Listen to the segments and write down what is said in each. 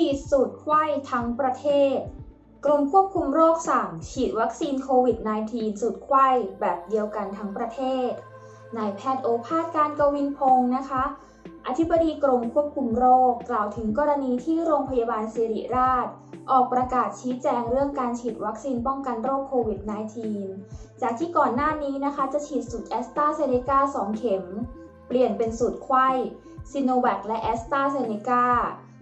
ฉีดสูตรไข้ทั้งประเทศ กรมควบคุมโรคสั่งฉีดวัคซีนโควิด -19 สูตรไข้แบบเดียวกันทั้งประเทศ นายแพทย์โอภาสการกวินพงศ์นะคะ อธิบดีกรมควบคุมโรคกล่าวถึงกรณีที่โรงพยาบาลสิริราช ออกประกาศชี้แจงเรื่องการฉีดวัคซีนป้องกันโรคโควิด -19 จากที่ก่อนหน้านี้นะคะจะฉีดสูตรแอสตราเซเนกา2เข็ม เปลี่ยนเป็นสูตรไข้ซิโนแวคและแอสตราเซเนกา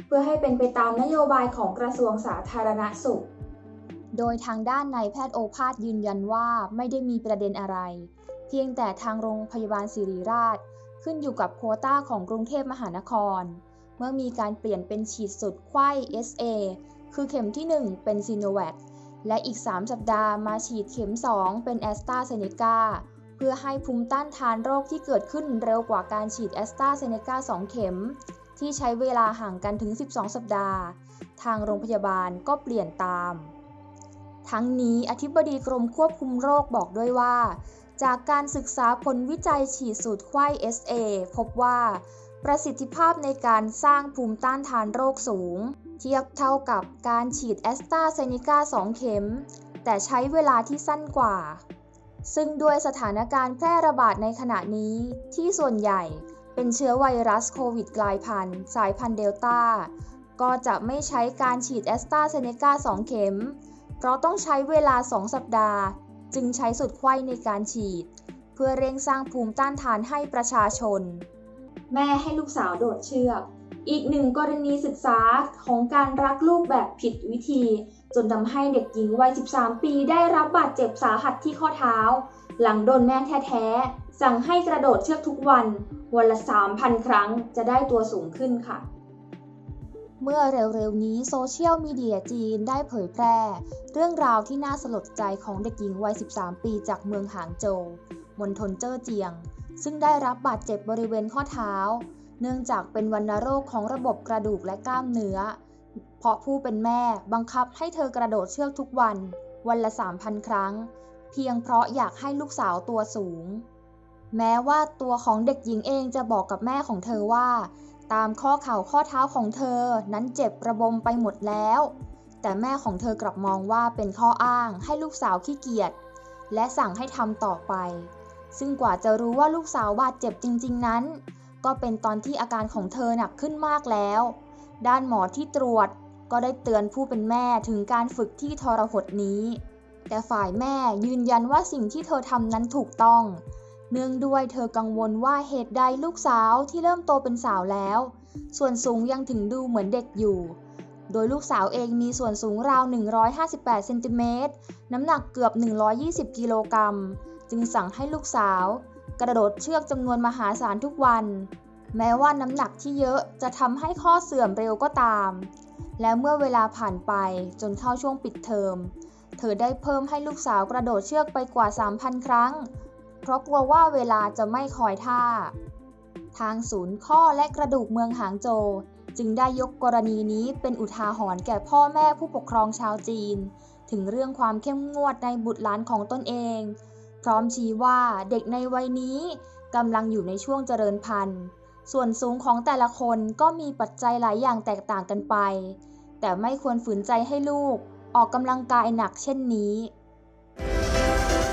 เพื่อให้เป็นไปตามนโยบายของกระทรวงสาธารณสุข โดยทางด้านนายแพทย์โอภาสยืนยันว่าไม่ได้มีประเด็นอะไร เพียงแต่ทางโรงพยาบาลศิริราช ขึ้นอยู่กับโควต้าของกรุงเทพมหานคร เมื่อมีการเปลี่ยนเป็นฉีดสุดไข้ SA คือเข็มที่ 1 เป็นซีโนแวคและอีก 3 สัปดาห์มาฉีดเข็ม 2 เป็นแอสตราเซเนกาเพื่อให้ภูมิต้านทานโรคที่เกิดขึ้นเร็วกว่าการฉีดแอสตราเซเนกา2 เข็ม ที่ใช้เวลาห่างกันถึง 12 สัปดาห์ ทางโรงพยาบาลก็เปลี่ยนตาม ทั้งนี้อธิบดีกรมควบคุมโรคบอกด้วยว่า จากการศึกษาผลวิจัยฉีดสูตรไข้ SA พบว่า ประสิทธิภาพในการสร้างภูมิต้านทานโรคสูง เทียบเท่ากับการฉีดแอสตราเซเนกา2 เข็ม แต่ใช้เวลาที่สั้นกว่า ซึ่งด้วยสถานการณ์แพร่ระบาดในขณะนี้ที่ส่วนใหญ่ เป็นเชื้อไวรัสโควิดกลายพันธุ์ สายพันธุ์เดลต้า ก็จะไม่ใช้การฉีดแอสตราเซเนกา2 เข็ม เพราะต้องใช้เวลา 2 สัปดาห์ จึงใช้สุดไข้ในการฉีด เพื่อเร่งสร้างภูมิต้านทานให้ประชาชน แม่ให้ลูกสาวโดดเชือก อีกหนึ่งกรณีศึกษาของการรักลูกแบบผิดวิธี จนทำให้เด็กหญิงวัย 13 ปีได้รับบาดเจ็บสาหัสที่ข้อเท้า หลังโดนแม่แท้ๆ สั่งให้กระโดดเชือกทุกวัน วันละ 3,000 ครั้งจะได้ตัวสูงขึ้นค่ะ เมื่อเร็วๆนี้โซเชียลมีเดียจีนได้เผยแพร่ เรื่องราวที่น่าสลดใจของเด็กหญิงวัย 13 ปีจากเมืองหางโจวมณฑลเจ้อเจียง ซึ่งได้รับบาดเจ็บบริเวณข้อเท้า เนื่องจากเป็นวัณโรคของระบบกระดูกและกล้ามเนื้อ เพราะผู้เป็นแม่บังคับให้เธอกระโดดเชือกทุกวัน วันละ 3,000 ครั้ง เพียงเพราะอยากให้ลูกสาวตัวสูง แม้ว่าตัวของเด็กหญิงเองจะบอกกับแม่ของเธอว่า ตามข้อเข่าข้อเท้าของเธอนั้นเจ็บระบมไปหมดแล้ว แต่แม่ของเธอกลับมองว่าเป็นข้ออ้างให้ลูกสาวขี้เกียจและสั่งให้ทำต่อไป ซึ่งกว่าจะรู้ว่าลูกสาวบาดเจ็บจริง ๆ นั้น ก็เป็นตอนที่อาการของเธอหนักขึ้นมากแล้ว ด้านหมอที่ตรวจก็ได้เตือนผู้เป็นแม่ถึงการฝึกที่ทรหดนี้ แต่ฝ่ายแม่ยืนยันว่าสิ่งที่เธอทำนั้นถูกต้อง เนื่องด้วยเธอกังวลว่าเหตุใดลูกสาวที่เริ่มโตเป็นสาวแล้ว ส่วนสูงยังถึงดูเหมือนเด็กอยู่ โดยลูกสาวเองมีส่วนสูงราว 158เซนติเมตรน้ำหนักเกือบ 120 กิโลกรัม จึงสั่งให้ลูกสาว กระโดดเชือกจำนวนมหาศาลทุกวัน แม้ว่าน้ำหนักที่เยอะจะทำให้ข้อเสื่อมเร็วก็ตาม และเมื่อเวลาผ่านไปจนเข้าช่วงปิดเทอม เธอได้เพิ่มให้ลูกสาวกระโดดเชือกไปกว่า 3,000 ครั้ง เพราะกลัวว่าเวลาจะไม่คอยท่า ทางศูนย์ข้อและกระดูกเมืองหางโจวจึงได้ยกกรณีนี้เป็นอุทาหรณ์แก่พ่อแม่ผู้ปกครองชาวจีน ถึงเรื่องความเข้มงวดในบุตรหลานของตนเอง พร้อมชี้ว่าเด็กในวัยนี้กำลังอยู่ในช่วงเจริญพันธุ์ ส่วนสูงของแต่ละคนก็มีปัจจัยหลายอย่างแตกต่างกันไป แต่ไม่ควรฝืนใจให้ลูกออกกำลังกายหนักเช่นนี้